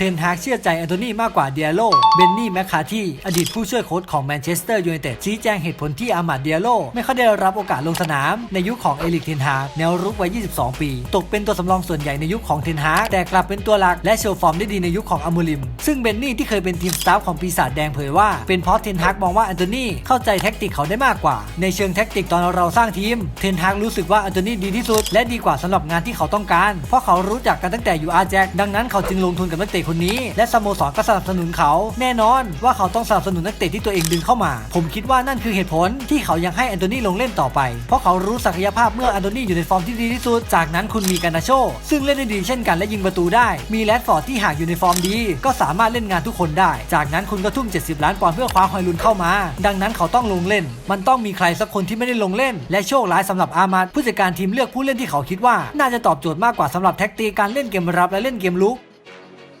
เทนฮากเชื่อใจแอนโทนีมากกว่าเดียโล เบนนี่แมคคาที่อดีตผู้ช่วยโค้ชของแมนเชสเตอร์ยูไนเต็ดชี้แจงเหตุผลที่อามาดเดียโล ไม่ค่อยได้รับโอกาสลงสนาม ในยุคของเอลิกเทนฮากแนวรุกวัย 22 ปี ตกเป็นตัวสำรองส่วนใหญ่ในยุคของเทนฮากแต่กลับเป็นตัวหลักและโชว์ฟอร์มได้ดีในยุคของอามูลิม ซึ่งเบนนี่ที่เคยเป็นทีมสตาฟของปีศาจแดงเผยว่าเป็นเพราะเทนฮากมองว่าแอนโทนีเข้าใจแท็กติกเขาได้มากกว่า ในเชิงแท็กติกตอนเราสร้างทีมเทนฮากรู้สึกว่าแอนโทนีดีที่สุดและดีกว่าสำหรับงานที่เขาต้องการ เพราะเขารู้จักกันตั้งแต่อยู่อาแจ็คดังนั้นเขาจึงลงทุนกับนักเตะคนนี้ และสโมสรก็สนับสนุนเขา แน่นอนว่าเขาต้องสนับสนุนนักเตะที่ตัวเองดึงเข้ามา ผมคิดว่านั่นคือเหตุผลที่เขายังให้แอนโทนีลงเล่นต่อไป เพราะเขารู้ศักยภาพเมื่อแอนโทนีอยู่ในฟอร์มที่ดีที่สุด จากนั้นคุณมีการนาโช ซึ่งเล่นได้ดีเช่นกันและยิงประตูได้ มีแรดฟอร์ดที่หากอยู่ในฟอร์มดี ก็สามารถเล่นงานทุกคนได้ จากนั้นคุณก็ทุ่ม 70 ล้านปอนด์เพื่อคว้าฮอยลุนเข้ามา ดังนั้นเขาต้องลงเล่น มันต้องมีใครสักคนที่ไม่ได้ลงเล่น และโชคร้ายสำหรับอามาดผู้จัดการทีมเลือกผู้เล่นที่เขาคิดว่า น่าจะตอบโจทย์มากกว่าสำหรับแท็กติกการเล่นเกมรับและเล่นเกมลุก